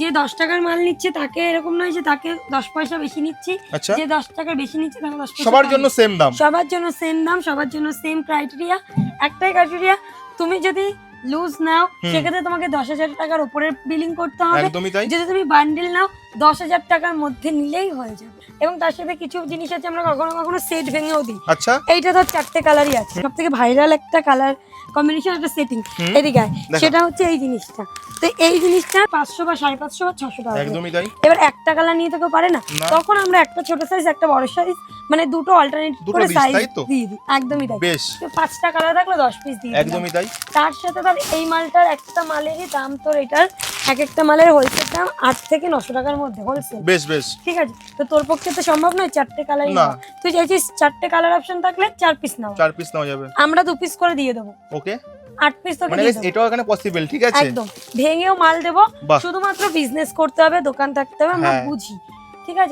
যে দশ টাকার মাল নিচ্ছে তাকে এরকম নয় যে তাকে দশ পয়সা বেশি নিচ্ছি। আচ্ছা। যে দশ টাকার বেশি নিচ্ছে তাকে দশ পয়সা সবার কম জন্য নিচ্ছি। সেম দাম। সবার জন্য সেম দাম সবার জন্য সেম ক্রাইটেরিয়া একটাই ক্রাইটেরিয়া তুমি যদি লুজ নাও হুম। সেক্ষেত্রে তোমাকে দশ হাজার টাকার উপরে বিলিং করতে হবে। একদমই তাই। যদি তুমি বান্ডিল নাও দশ হাজার টাকার মধ্যে নিলেই হয়ে যাবে। এবং তার সাথে কিছু জিনিস আছে আমরা কখনো কখনো সেট ভেঙেও দিই। আচ্ছা। এইটা ধর চারটে কালারই আছে। সব থেকে ভাইরাল একটা কালার কম্বিনেশন একটা সেটিং এদিকে সেটা হচ্ছে এই জিনিসটা। তো এই জিনিসটা পাঁচশো বা সাড়ে পাঁচশো বা ছশো টাকা একদমই তাই। এবার একটা কালার নিয়ে তো কেউ পারে না। তখন আমরা একটা ছোট সাইজ একটা বড় সাইজ মানে দুটো অল্টারনেট করে সাইজ দিয়ে দিই। একদমই তাই। বেশ। তো পাঁচটা কালার থাকলে দশ পিস দিলাম। একদমই তাই। তার সাথে ধর এই মালটার একটা মালেরই দাম তোর এটার এক একটা মালের হোলসেল দাম আট থেকে নশো টাকার মধ্যে হোলসেল বেশ বেশ। ঠিক আছে? তো তোর পক্ষে তো সম্ভব নয় চারটে কালারই না। তুই চাইছিস চারটে কালার অপশন থাকলে চার পিস নাও চার পিস নাও যাবে। আমরা দু পিস করে দিয়ে দেবো। ওকে। আট পিস মানে এটাও এখানে পসিবল ঠিক আছে? একদম। ভেঙেও মাল দেবো। শুধুমাত্র বিজনেস করতে হবে দোকান থাকতে হবে আমরা হ্যাঁ। বুঝি। ঠিক আছে?